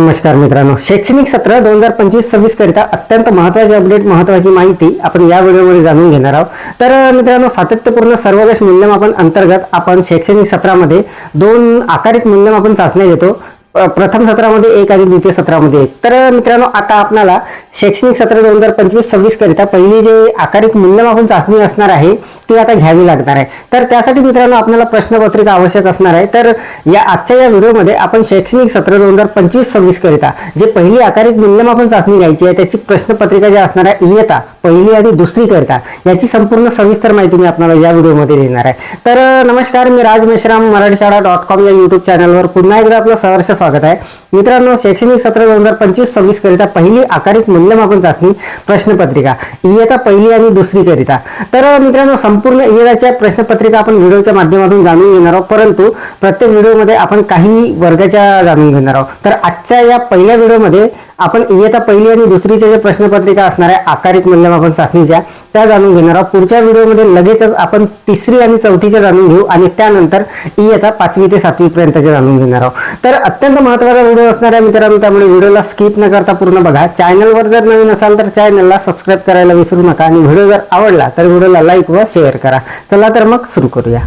नमस्कार मित्रांनो. शैक्षणिक सत्र दोन हजार पंचवीस सव्वीस करिता अत्यंत महत्वाची अपडेट महत्वाची माहिती आपण या व्हिडिओमध्ये जाणून घेणार आहोत. तर मित्रांनो सातत्यपूर्ण सर्वकष मूल्यमापन अंतर्गत आपण शैक्षणिक सत्रामध्ये दोन आकारित मूल्यमापन चाचण्या घेतो. प्रथम सत्रामध्ये एक आणि द्वितीय सत्रामध्ये एक. तर मित्रांनो आता आपणाला शैक्षणिक सत्र दोन हजार पंचवीस सव्वीस करिता पहिली जे आकारिक मूल्यमापन चाचणी असणार आहे ती आता घ्यावी लागणार आहे. तर त्यासाठी मित्रांनो आपल्याला प्रश्नपत्रिका आवश्यक असणार आहे. तर या आजच्या या व्हिडिओमध्ये आपण शैक्षणिक सत्र दोन हजार पंचवीस सव्वीस करिता जे पहिली आकारिक मूल्यमापन चाचणी घ्यायची आहे त्याची प्रश्नपत्रिका जी असणार आहे इयता पहिली आणि दुसरी करिता. याची संपूर्ण सविस्तर माहिती मी आपल्याला या व्हिडिओमध्ये देणार आहे. तर नमस्कार मी राज मेश्राम मराठी शाळा डॉट कॉम या युट्यूब चॅनलवर पुन्हा एकदा आपलं सहर्ष स्वागत आहे. मित्रांनो शैक्षणिक सत्र दोन हजार पंचवीस सव्वीस करिता पहिली आकारित मूल्यमापन चाचणी प्रश्नपत्रिका इयता पहिली आणि दुसरी करिता तर मित्रांनो संपूर्ण इयताच्या प्रश्नपत्रिका आपण व्हिडिओच्या माध्यमातून जाणून घेणार आहोत. परंतु प्रत्येक व्हिडिओमध्ये आपण काही वर्गाच्या जाणून घेणार आहोत. तर आजच्या या पहिल्या व्हिडिओमध्ये आपण इयता पहिली आणि दुसरीच्या ज्या प्रश्नपत्रिका असणार आहे आकारित मूल्यमापन चाचणीच्या त्या जाणून घेणार आहोत. पुढच्या व्हिडिओमध्ये लगेचच आपण तिसरी आणि चौथीच्या जाणून घेऊ आणि त्यानंतर इयता पाचवी ते सातवी पर्यंतच्या जाणून घेणार आहोत. तर अत्यंत महत्त्वाचा व्हिडिओ असणार आहे मित्रांनो त्यामुळे व्हिडिओला स्किप न करता पूर्ण बघा. चॅनलवर जर नवीन असाल तर चॅनलला सबस्क्राईब करायला विसरू नका आणि व्हिडिओ जर आवडला तर व्हिडिओला लाईक व शेअर करा. चला तर मग सुरू करूया.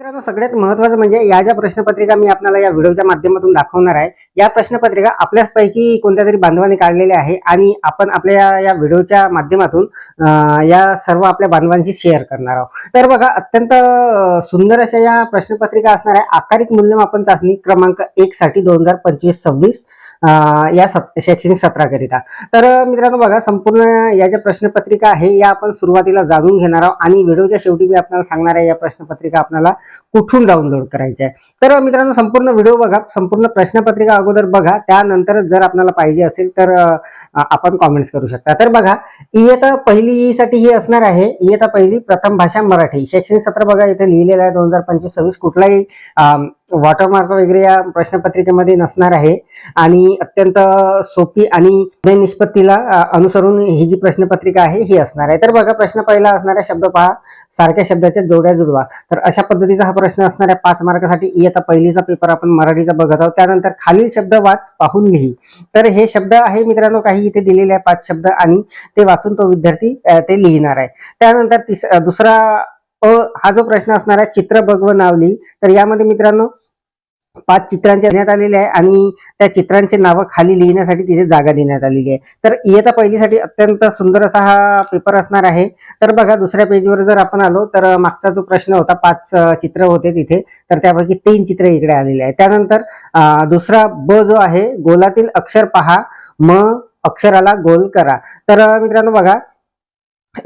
मित्रांनो सगळ्यात महत्वाचं म्हणजे या ज्या प्रश्नपत्रिका मी आपल्याला या व्हिडिओच्या माध्यमातून दाखवणार आहे या प्रश्नपत्रिका आपल्याचपैकी कोणत्या तरी बांधवाने काढलेल्या आहे आणि आपण आपल्या या- या व्हिडिओच्या माध्यमातून या सर्व आपल्या बांधवांशी शेअर करणार आहोत. तर बघा अत्यंत सुंदर अशा या प्रश्नपत्रिका असणार आहे. आकारित मूल्यमापन चाचणी क्रमांक एक साठी दोन हजार पंचवीस सव्वीस या सत- शैक्षणिक सत्राकरिता. तर मित्रांनो बघा संपूर्ण या ज्या प्रश्नपत्रिका आहे या आपण सुरुवातीला जाणून घेणार आहोत आणि व्हिडिओच्या शेवटी मी आपल्याला सांगणार आहे या प्रश्नपत्रिका आपल्याला कुठून डाउनलोड करायचे आहे तर मित्रांनो संपूर्ण व्हिडिओ बघा. संपूर्ण प्रश्नपत्रिका अगोदर बघा. त्यानंतर जर आपल्याला पाहिजे असेल तर आपण कॉमेंट्स करू शकता. तर बघा इयता पहिली साठी ही असणार आहे. इयता पहिली प्रथम भाषा मराठी. शैक्षणिक सत्र बघा इथे लिहिलेलं आहे दोन हजार पंचवीस सव्वीस. कुठलाही वॉटरमार्क वगैरे या प्रश्नपत्रिकेमध्ये नसणार आहे. आणि अत्यंत सोपी आणि निष्पत्तीला अनुसरून ही जी प्रश्नपत्रिका आहे ही असणार आहे. तर बघा प्रश्न पहिला असणारा शब्द पहा. सारख्या शब्दाच्या जोड्या जुळवा तर अशा पद्धतीचा हा प्रश्न असणाऱ्या पाच मार्कासाठी इयत्ता पहिलीचा पेपर आपण मराठीचा बघत आहोत. त्यानंतर खालील शब्द वाच पाहून लिही तर हे शब्द आहे मित्रांनो काही इथे दिलेले आहे पाच शब्द आणि ते वाचून तो विद्यार्थी ते लिहिणार आहे. त्यानंतर तिस दुसरा अ हा जो प्रश्न असणार आहे चित्र बघ व तर यामध्ये मित्रांनो पाच चित्रांचे देण्यात आलेले आहे आणि त्या चित्रांचे नावं खाली लिहिण्यासाठी तिथे जागा देण्यात आलेली आहे. तर इयता पहिलीसाठी अत्यंत सुंदर असा हा पेपर असणार आहे. तर बघा दुसऱ्या पेजवर जर आपण आलो तर मागचा जो प्रश्न होता पाच चित्र होते तिथे. तर त्यापैकी तीन चित्र इकडे आलेले आहे त्यानंतर दुसरा ब जो आहे गोलातील अक्षर पहा. म अक्षराला गोल करा. तर मित्रांनो बघा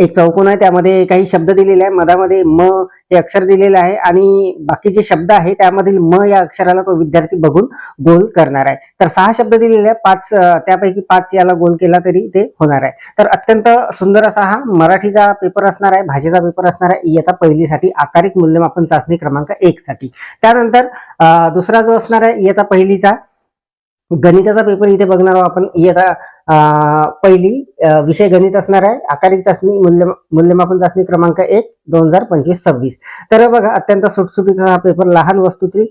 एक चौकोन आहे त्यामध्ये काही शब्द दिलेले आहे मधामध्ये म हे अक्षर दिलेलं आहे आणि बाकीचे शब्द आहे त्यामधील म या अक्षराला तो विद्यार्थी बघून गोल करणार आहे. तर सहा शब्द दिलेले आहे पाच त्यापैकी पाच याला गोल केला तरी ते होणार आहे. तर अत्यंत सुंदर असा हा मराठीचा पेपर असणार आहे भाषेचा पेपर असणार आहे. याचा पहिलीसाठी आकारिक मूल्यमापन चाचणी क्रमांक एक साठी. त्यानंतर दुसरा जो असणार आहे याचा पहिलीचा गणिताचा पेपर इथे बघणार आहोत आपण. इयता पहिली विषय गणित असणार आहे. आकारिक चाचणी मूल्य मूल्यमापन चाचणी क्रमांक एक दोन हजार पंचवीस सव्वीस. तर बघा अत्यंत सुटसुटीचा हा पेपर लहान वस्तूतील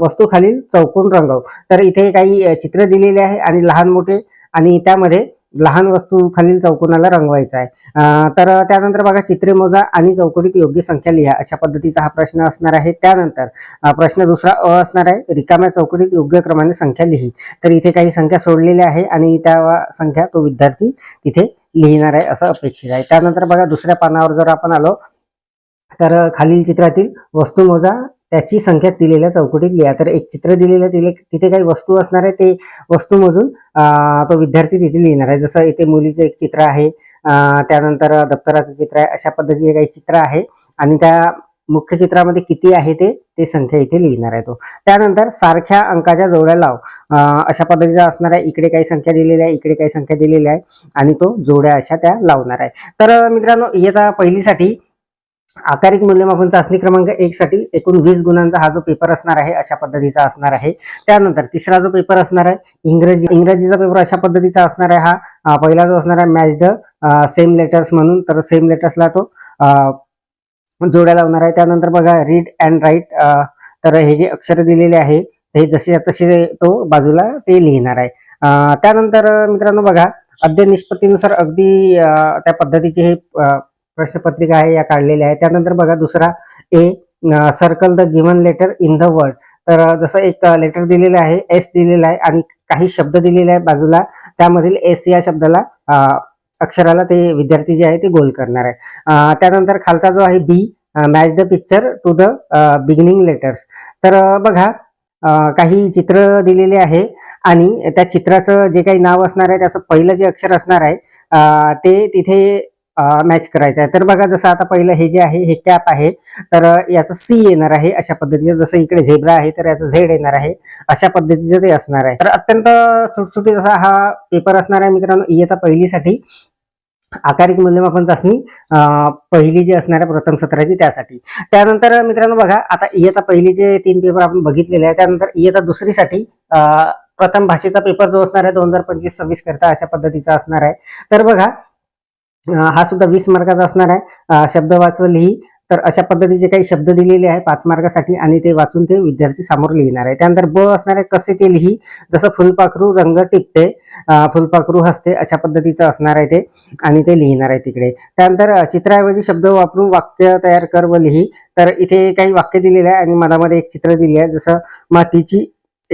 वस्तू खालील चौकोन रंगव. तर इथे काही चित्र दिलेले आहे आणि लहान मोठे. आणि त्यामध्ये लहान वस्तू खालील चौकोनाला रंगवायचा आहे. तर त्यानंतर बघा चित्रे मोजा आणि चौकटीत योग्य संख्या लिहा. अशा पद्धतीचा हा प्रश्न असणार आहे. त्यानंतर प्रश्न दुसरा अ असणार आहे. रिकाम्या चौकटीत योग्य क्रमाने संख्या लिही. तर इथे काही संख्या सोडलेल्या आहे आणि त्या संख्या तो विद्यार्थी तिथे लिहिणार आहे असं अपेक्षित आहे. त्यानंतर बघा दुसऱ्या पानावर जर आपण आलो तर खालील चित्रातील वस्तू मोजा त्याची संख्या दिलेल्या चौकटीत लिहा. तर एक चित्र दिलेलं तिथे तिथे काही वस्तू असणार आहे ते वस्तू मोजून तो विद्यार्थी तिथे लिहिणार आहे. जसं इथे मुलीचं एक चित्र आहे त्यानंतर दप्तराचं चित्र आहे अशा पद्धतीचे काही चित्र आहे. आणि त्या मुख्य चित्रामध्ये किती आहे ते ते संख्या इथे लिहिणार आहे तो. त्यानंतर सारख्या अंकाच्या जोड्या लाव. अशा पद्धतीचा असणार आहे. इकडे काही संख्या दिलेल्या आहे इकडे काही संख्या दिलेल्या आहे. आणि तो जोड्या अशा त्या लावणार आहे. तर मित्रांनो इयता पहिलीसाठी आकारिक मूल्यमापन चाचणी क्रमांक एक साठी एकूण वीस गुणांचा हा जो पेपर असणार आहे अशा पद्धतीचा असणार आहे. त्यानंतर तिसरा जो पेपर असणार आहे इंग्रजी इंग्रजीचा पेपर अशा पद्धतीचा असणार आहे हा. पहिला जो असणार आहे मॅच द सेम लेटर्स म्हणून. तर सेम लेटर्सला तो जोड्या लावणार आहे. त्यानंतर बघा रीड अँड राईट तर हे जे अक्षर दिलेले आहे हे जसे तसे तो बाजूला ते लिहिणार आहे. त्यानंतर मित्रांनो बघा अद्य निष्पत्तीनुसार अगदी त्या पद्धतीचे हे प्रश्नपत्रिका आहे या काढलेल्या आहे त्यानंतर बघा दुसरा A circle the given letter in the word तर जसं एक लेटर दिलेलं आहे एस दिलेला आहे आणि काही शब्द दिलेले आहे बाजूला त्यामधील एस या शब्दाला अक्षराला ते विद्यार्थी जे आहे ते गोल करणार आहे. त्यानंतर खालचा जो आहे B match the picture to the beginning letters तर बघा काही चित्र दिलेले आहे आणि त्या चित्राचं जे काही नाव असणार आहे त्याचं पहिलं जे अक्षर असणार आहे ते तिथे मॅच करायचं आहे. तर बघा जसं आता पहिलं हे जे आहे हे कॅप आहे तर याचं सी येणार आहे अशा पद्धतीचं. जसं इकडे झेब्रा आहे तर याचं झेड येणार आहे अशा पद्धतीचं ते असणार आहे. तर अत्यंत सुटसुटीत असा हा पेपर असणार आहे मित्रांनो e इयत्ता पहिलीसाठी. आकारिक मूल्यमापन चाचणी पहिली जी असणार आहे प्रथम सत्राची त्यासाठी. त्यानंतर मित्रांनो बघा आता e इएचा पहिली जे तीन पेपर आपण बघितलेले आहे त्यानंतर e इयत्ता दुसरीसाठी प्रथम भाषेचा पेपर जो असणार आहे दोन हजार पंचवीस सव्वीस करता अशा पद्धतीचा असणार आहे. तर बघा हा सुद्धा वीस मार्काचा असणार आहे. शब्द वाचव लिही. तर अशा पद्धतीचे काही शब्द दिलेले आहे पाच मार्कासाठी आणि ते वाचून ते विद्यार्थी समोर लिहिणार आहे. त्यानंतर ब असणार आहे कसे ते लिही. जसं फुलपाखरू रंग टिपते फुलपाखरू हसते अशा पद्धतीचं असणार आहे ते आणि ते लिहिणार आहे तिकडे. त्यानंतर चित्राऐवजी शब्द वापरून वाक्य तयार कर व लिही. तर इथे काही वाक्य दिलेले आहे आणि मनामध्ये एक चित्र दिले आहे. जसं मातीची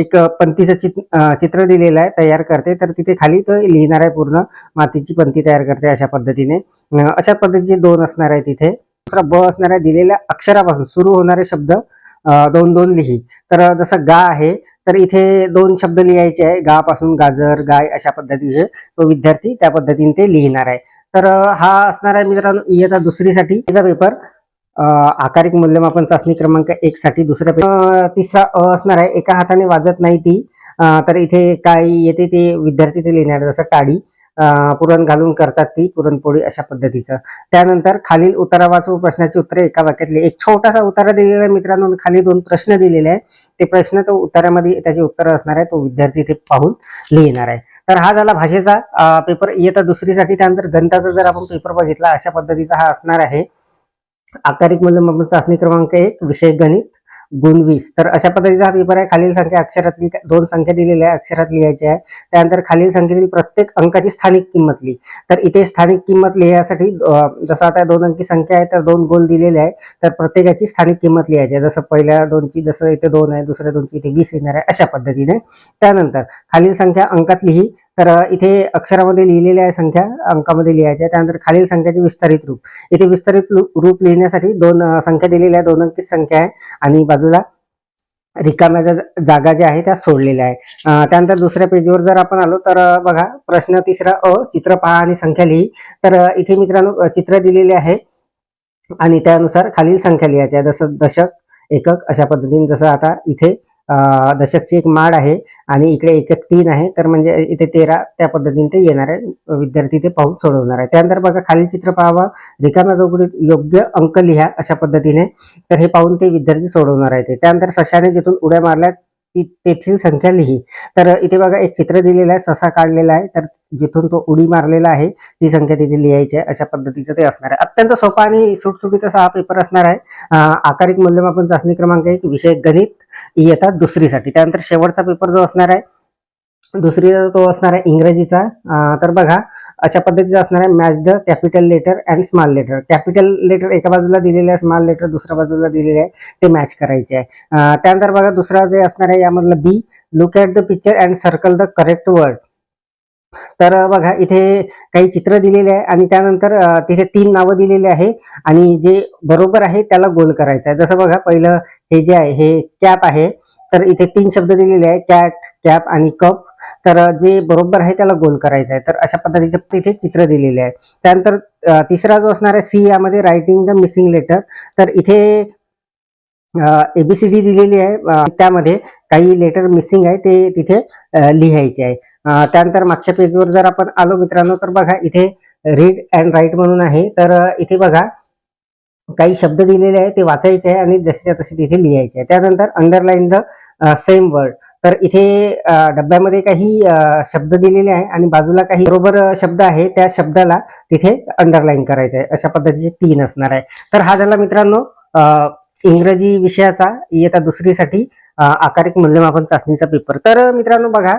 एक पंथीचं पंतीचं चित चित्र दिलेलं आहे तयार करते. तर तिथे खाली तो लिहिणार आहे पूर्ण. मातीची पंती तयार करते अशा पद्धतीने. अशा पद्धतीचे दोन असणार आहे तिथे दुसरा ब असणार आहे दिलेल्या अक्षरापासून सुरू होणारे शब्द दोन दोन लिही. तर जसं गा आहे तर इथे दोन शब्द लिहायचे आहे. गा पासून गाजर गाय अशा पद्धतीचे तो विद्यार्थी त्या पद्धतीने ते लिहिणार आहे. तर हा असणार आहे मित्रांनो इयता दुसरीसाठी. पेपर आकारिक मूल्यमापन चाचणी क्रमांक एक साठी दुसरा तिसरा अ असणार आहे. एका हाताने वाजत नाही ती. तर इथे काय येते ते विद्यार्थी ते लिहिणार आहे. जसं टाळी पुरण घालून करतात ती पुरणपोळी अशा पद्धतीचं. त्यानंतर खालील उतारा वाचू प्रश्नाची उत्तरे एका वाक्यातली. एक छोटासा उतारा दिलेला आहे मित्रांनो. खाली दोन प्रश्न दिलेले आहे ते प्रश्न तो उतारामध्ये त्याची उत्तरं असणार आहे तो विद्यार्थी ते पाहून लिहिणार आहे. तर हा झाला भाषेचा पेपर इयत्ता दुसरीसाठी त्यानंतर गणिताचा जर आपण पेपर बघितला अशा पद्धतीचा हा असणार आहे. आकारिक मूल्यमापन चाचणी क्रमांक एक विषय गणित गुणवीस तर अशा पद्धतीचा हा पेपर आहे. खालील संख्या अक्षरातली दोन संख्या दिलेल्या आहे. अक्षरात लिहायची आहे. त्यानंतर खालील संख्येतील प्रत्येक अंकाची स्थानिक किंमत लिही तर इथे स्थानिक किंमत लिहायसाठी जसं आता दोन अंकी संख्या आहे तर दोन गोल दिलेले आहे. तर प्रत्येकाची स्थानिक किंमत लिहायची आहे. जसं पहिल्या दोनची जसं इथे दोन आहे दुसऱ्या दोनची इथे वीस येणार आहे अशा पद्धतीने. त्यानंतर खालील संख्या अंकात लिही. तर इथे अक्षरामध्ये लिहिलेल्या आहे संख्या अंकामध्ये लिहायच्या आहे. त्यानंतर खालील संख्याचे विस्तारित रूप. इथे विस्तारित रूप लिहिण्यासाठी दोन संख्या दिलेल्या आहे. दोन अंकी संख्या आहे. आणि बाजूला रिकाम्या जा- जागा ज्या आहे त्या सोडलेल्या आहे त्यानंतर दुसऱ्या पेजवर जर आपण आलो तर बघा प्रश्न तिसरा अ चित्र पहा आणि संख्या लिही. तर इथे मित्रांनो चित्र दिलेले आहे. आणि त्यानुसार खालील संख्या लिहायच्या आहे जसं दशक एकक अशा पद्धतीने. जसं आता इथे दशकची एक माड आहे आणि इकडे एक तीन आहे. तर म्हणजे इथे तेरा त्या पद्धतीने ते येणार आहे विद्यार्थी ते पाहून सोडवणार आहे. त्यानंतर बघा खालील चित्र पाहावा. रिकाम्या चौकडीत योग्य अंक लिहा अशा पद्धतीने. तर हे पाहून ते विद्यार्थी सोडवणार आहे ते. त्यानंतर सशाने जिथून उड्या मारल्या ती तेथील संख्या लिही. तर इथे बघा एक चित्र दिलेलं आहे ससा काढलेला आहे. तर जिथून तो उडी मारलेला आहे ती संख्या तिथे लिहायची आहे. अशा पद्धतीचं ते असणार आहे. अत्यंत सोपा आणि सुटसुटीत असा हा पेपर असणार आहे. आकारिक मूल्यमापन चाचणी क्रमांक एक विषय गणित येतात दुसरीसाठी. त्यानंतर शेवटचा पेपर जो असणार आहे दुसरी तो असणार आहे इंग्रजीचा. तर बघा अशा पद्धतीचा असणार आहे match the capital letter and small letter capital letter एका बाजूला दिलेले आहे स्मॉल लेटर दुसऱ्या बाजूला दिलेले आहे ते मॅच करायचे आहे. त्यानंतर बघा दुसरा जे असणार आहे यामधलं B look at the picture and circle the correct word तर बघा इथे काही चित्र दिलेले आहे आणि त्यानंतर तिथे तीन नावं दिलेली आहे आणि जे बरोबर आहे त्याला गोल करायचं आहे. जसं बघा पहिलं हे जे आहे हे कॅप आहे. तर इथे तीन शब्द दिलेले आहे कॅट कॅप आणि कप. तर जे बरोबर आहे त्याला गोल करायचं आहे. तर अशा पद्धतीचे तिथे चित्र दिलेले आहे. त्यानंतर तिसरा जो असणार आहे सी यामध्ये रायटिंग द मिसिंग लेटर तर इथे एबीसीडी दिलेली आहे. त्यामध्ये काही लेटर मिसिंग आहे ते तिथे लिहायचे आहे. त्यानंतर मागच्या पेजवर जर आपण आलो मित्रांनो तर बघा इथे रीड अँड राईट म्हणून आहे. तर इथे बघा काही शब्द दिलेले आहे ते वाचायचे आहे आणि जसेच्या तसे तिथे लिहायचे आहे. त्यानंतर अंडरलाईन द सेम वर्ड तर इथे डब्यामध्ये काही शब्द दिलेले आहे आणि बाजूला काही बरोबर शब्द आहे त्या शब्दाला तिथे अंडरलाईन करायचं आहे. अशा पद्धतीचे तीन असणार आहे. तर हा झाला मित्रांनो इंग्रजी विषयाचा इयत्ता दुसरीसाठी आकारिक मूल्यमापन चाचणीचा पेपर तर मित्रांनो बघा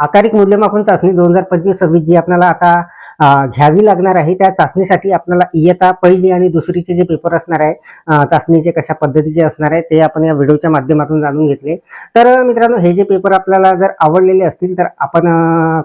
आकारिक मूल्यमापन चाचणी दोन हजार पंचवीस सव्वीस जी आपल्याला आता घ्यावी लागणार आहे त्या चाचणीसाठी आपल्याला इयता पहिली आणि दुसरीचे जे पेपर असणार आहे चाचणीचे कशा पद्धतीचे असणार आहे ते आपण या व्हिडिओच्या माध्यमातून जाणून घेतले. तर मित्रांनो हे जे पेपर आपल्याला जर आवडलेले असतील तर आपण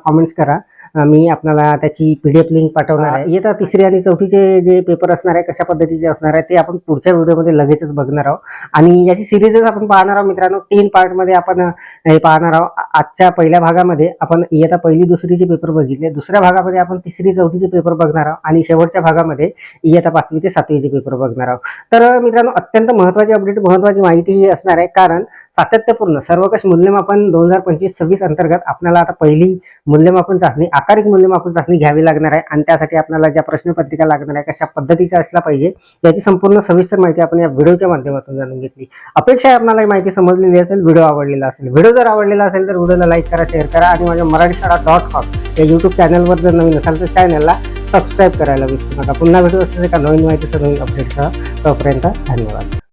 कॉमेंट्स करा. मी आपल्याला त्याची पीडीएफ लिंक पाठवणार आहे. इयता तिसरी आणि चौथीचे जे पेपर असणार आहे कशा पद्धतीचे असणार आहे ते आपण पुढच्या व्हिडिओमध्ये लगेचच बघणार आहोत. आणि याची सिरीजच आपण पाहणार आहोत मित्रांनो. तीन पार्टमध्ये आपण हे पाहणार आहोत. आजच्या पहिल्या भागामध्ये आपण इयत्ता पहिली दुसरीचे पेपर बघितले. दुसऱ्या भागामध्ये आपण तिसरी चौथीचे पेपर बघणार आहोत आणि शेवटच्या भागामध्ये इयत्ता पाचवी ते सातवीचे पेपर बघणार आहोत. तर मित्रांनो अत्यंत महत्वाची अपडेट महत्वाची माहिती ही असणार आहे. कारण सातत्यपूर्ण सर्वकष मूल्यमापन दोन हजार पंचवीस सव्वीस अंतर्गत आपल्याला आता पहिली मूल्यमापन चाचणी आकारिक मूल्यमापन चाचणी घ्यावी लागणार आहे. आणि त्यासाठी आपल्याला ज्या प्रश्नपत्रिका लागणार आहे कशा पद्धतीच्या असल्या पाहिजे याची संपूर्ण सविस्तर माहिती आपण या व्हिडिओच्या माध्यमातून जाणून घेतली. अपेक्षा आहे आपल्याला माहिती समजलेली असेल व्हिडिओ आवडलेला असेल. व्हिडिओ जर आवडलेला असेल तर व्हिडिओला लाईक करा शेअर करा. आणि माझ्या मराठी शाळा डॉट कॉम या यूट्यूब चॅनलवर जर नवीन असाल तर चॅनलला सबस्क्राईब करायला विसरू नका. पुन्हा व्हिडिओ असेल एका नवीन माहितीसह नवीन अपडेटसह तोपर्यंत धन्यवाद.